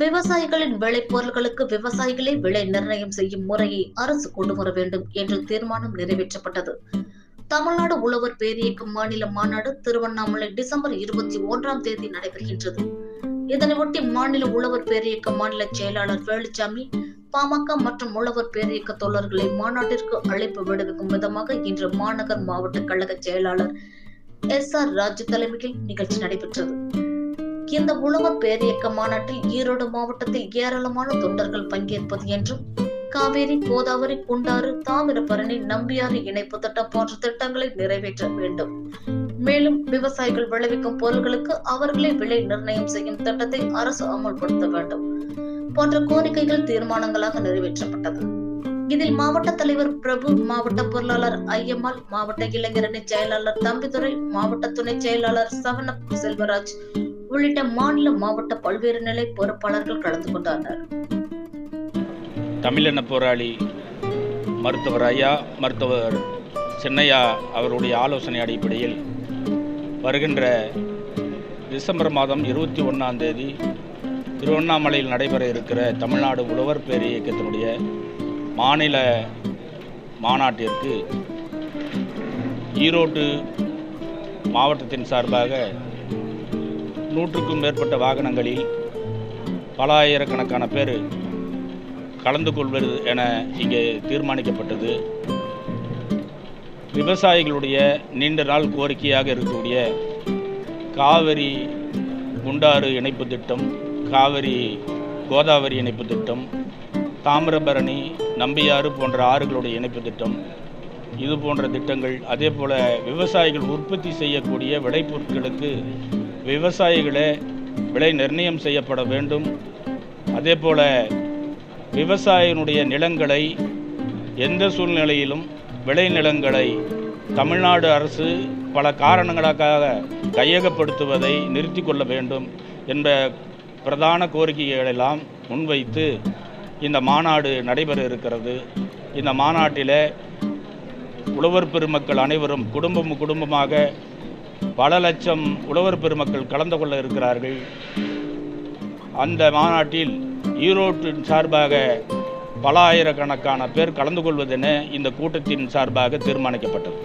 விவசாயிகளின் விளைபொருள்களுக்கு விவசாயிகளே விலை நிர்ணயம் செய்யும் முறையை அரசு கொண்டு வர வேண்டும் என்று தீர்மானம் நிறைவேற்றப்பட்டது. தமிழ்நாடு உழவர் பேரியக்கம் மாநில மாநாடு திருவண்ணாமலை டிசம்பர் இருபத்தி ஒன்றாம் தேதி நடைபெறுகின்றது. இதனையொட்டி மாநில உழவர் பேரியக்க மாநில செயலாளர் வேலுச்சாமி பாமக மற்றும் உழவர் பேரியக்க தோழர்களை மாநாட்டிற்கு அழைப்பு விடுவிக்கும் விதமாக இன்று மாநகர் மாவட்ட கழக செயலாளர் எஸ் ஆர் ராஜு தலைமையில் நிகழ்ச்சி நடைபெற்றது. இந்த உழவர் பேரியக்க மாநாட்டில் ஈரோடு மாவட்டத்தில் ஏராளமான தொண்டர்கள் பங்கேற்பது என்றும் காவேரி கோதாவரி குண்டாறு தாமிரபரணி நம்பியாறு இணைப்பு திட்டம் போன்ற திட்டங்களை நிறைவேற்ற வேண்டும். மேலும் விவசாயிகள் விளைவிக்கும் பொருட்களுக்கு அவர்களே விலை நிர்ணயம் செய்யும் திட்டத்தை அரசு அமல்படுத்த வேண்டும் போன்ற கோரிக்கைகள் தீர்மானங்களாக நிறைவேற்றப்பட்டது. இதில் மாவட்ட தலைவர் பிரபு மாவட்ட பொருளாளர் ஐயம்மாள் மாவட்ட இளைஞரணி செயலாளர் தம்பிதுரை மாவட்ட துணை செயலாளர் சவணப் செல்வராஜ் உள்ளிட்ட மாநில மாவட்ட பல்வேறு நிலை பொறுப்பாளர்கள் கலந்து கொண்டனர் தமிழன போராளி மருத்துவர் ஐயா மருத்துவர் சின்னையா அவருடைய ஆலோசனை அடிப்படையில் வருகின்ற டிசம்பர் மாதம் இருபத்தி ஒன்றாம் தேதி திருவண்ணாமலையில் நடைபெற இருக்கிற தமிழ்நாடு உழவர் பேர் இயக்கத்தினுடைய மாநில மாநாட்டிற்கு ஈரோட்டு மாவட்டத்தின் சார்பாக நூற்றுக்கும் மேற்பட்ட வாகனங்களில் பல ஆயிரக்கணக்கான பேர் கலந்து கொள்வது என இங்கே தீர்மானிக்கப்பட்டது. விவசாயிகளுடைய நீண்ட நாள் கோரிக்கையாக இருக்கக்கூடிய காவிரி குண்டாறு இணைப்பு திட்டம் காவிரி கோதாவரி இணைப்பு திட்டம் தாமிரபரணி நம்பியாறு போன்ற ஆறுகளுடைய இணைப்பு திட்டம் இது போன்ற திட்டங்கள் அதே போல் விவசாயிகள் உற்பத்தி செய்யக்கூடிய விளைபொருட்களுக்கு விவசாயிகளே விலை நிர்ணயம் செய்யப்பட வேண்டும். அதே போல் விவசாயினுடைய நிலங்களை எந்த சூழ்நிலையிலும் விளைநிலங்களை தமிழ்நாடு அரசு பல காரணங்களுக்காக கையகப்படுத்துவதை நிறுத்தி கொள்ள வேண்டும் என்ற பிரதான கோரிக்கைகளெல்லாம் முன்வைத்து இந்த மாநாடு நடைபெற இருக்கிறது. இந்த மாநாட்டில் உழவர் பெருமக்கள் அனைவரும் குடும்பம் குடும்பமாக பல லட்சம் உழவர் பெருமக்கள் கலந்து கொள்ள இருக்கிறார்கள். அந்த மாநாட்டில் ஈரோட்டின் சார்பாக பல ஆயிரக்கணக்கான பேர் கலந்து கொள்வதென இந்த கூட்டத்தின் சார்பாக தீர்மானிக்கப்பட்டது.